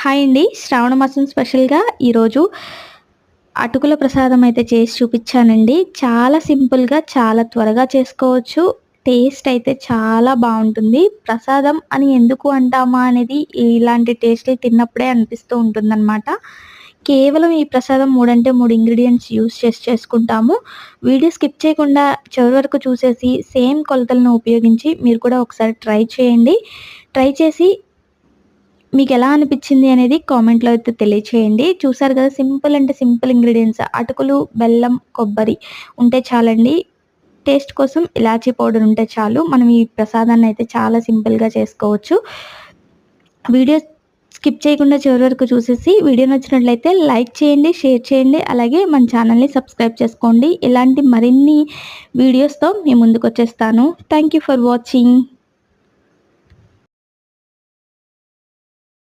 Hi అండి. శ్రావణ మాసం స్పెషల్గా ఈరోజు అటుకుల ప్రసాదం అయితే చేసి చూపించానండి. చాలా సింపుల్గా చాలా త్వరగా చేసుకోవచ్చు. టేస్ట్ అయితే చాలా బాగుంటుంది. ప్రసాదం అని ఎందుకు అంటామా అనేది ఇలాంటి టేస్ట్లు తిన్నప్పుడే అనిపిస్తూ ఉంటుందన్నమాట. కేవలం ఈ ప్రసాదం మూడంటే మూడు ఇంగ్రీడియంట్స్ యూస్ చేసి చేసుకుంటాము. వీడియో స్కిప్ చేయకుండా చివరి వరకు చూసేసి సేమ్ కొలతలను ఉపయోగించి మీరు కూడా ఒకసారి ట్రై చేయండి. ట్రై చేసి మీకు ఎలా అనిపించింది అనేది కామెంట్లో అయితే తెలియచేయండి. చూసారు కదా సింపుల్ అంటే సింపుల్ ఇంగ్రీడియంట్స్. అటుకులు బెల్లం కొబ్బరి ఉంటే చాలండి. టేస్ట్ కోసం ఇలాచీ పౌడర్ ఉంటే చాలు. మనం ఈ ప్రసాదాన్ని అయితే చాలా సింపుల్గా చేసుకోవచ్చు. వీడియో స్కిప్ చేయకుండా చివరి వరకు చూసేసి వీడియో నచ్చినట్లయితే లైక్ చేయండి షేర్ చేయండి. అలాగే మన ఛానల్ని సబ్స్క్రైబ్ చేసుకోండి. ఇలాంటి మరిన్ని వీడియోస్తో మీ ముందుకు వచ్చేస్తాను థ్యాంక్ యూ ఫర్ వాచింగ్.